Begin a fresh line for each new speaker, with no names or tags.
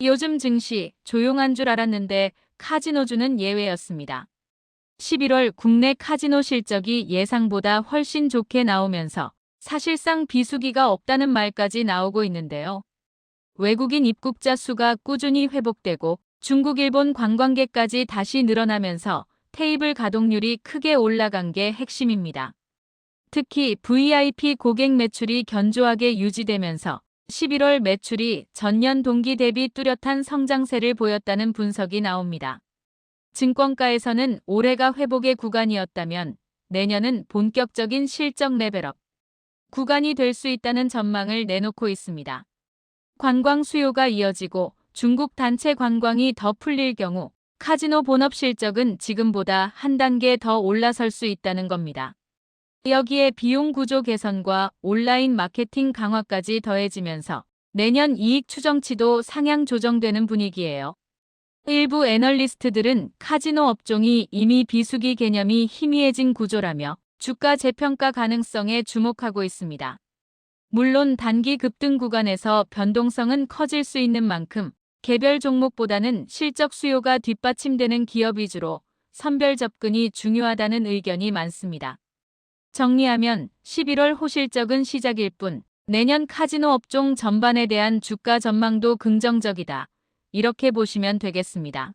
요즘 증시 조용한 줄 알았는데 카지노주는 예외였습니다. 11월 국내 카지노 실적이 예상보다 훨씬 좋게 나오면서 사실상 비수기가 없다는 말까지 나오고 있는데요. 외국인 입국자 수가 꾸준히 회복되고 중국, 일본 관광객까지 다시 늘어나면서 테이블 가동률이 크게 올라간 게 핵심입니다. 특히 VIP 고객 매출이 견조하게 유지되면서 11월 매출이 전년 동기 대비 뚜렷한 성장세를 보였다는 분석이 나옵니다. 증권가에서는 올해가 회복의 구간이었다면 내년은 본격적인 실적 레벨업 구간이 될 수 있다는 전망을 내놓고 있습니다. 관광 수요가 이어지고 중국 단체 관광이 더 풀릴 경우 카지노 본업 실적은 지금보다 한 단계 더 올라설 수 있다는 겁니다. 여기에 비용 구조 개선과 온라인 마케팅 강화까지 더해지면서 내년 이익 추정치도 상향 조정되는 분위기예요. 일부 애널리스트들은 카지노 업종이 이미 비수기 개념이 희미해진 구조라며 주가 재평가 가능성에 주목하고 있습니다. 물론 단기 급등 구간에서 변동성은 커질 수 있는 만큼 개별 종목보다는 실적 수요가 뒷받침되는 기업 위주로 선별 접근이 중요하다는 의견이 많습니다. 정리하면 11월 호실적은 시작일 뿐 내년 카지노 업종 전반에 대한 주가 전망도 긍정적이다. 이렇게 보시면 되겠습니다.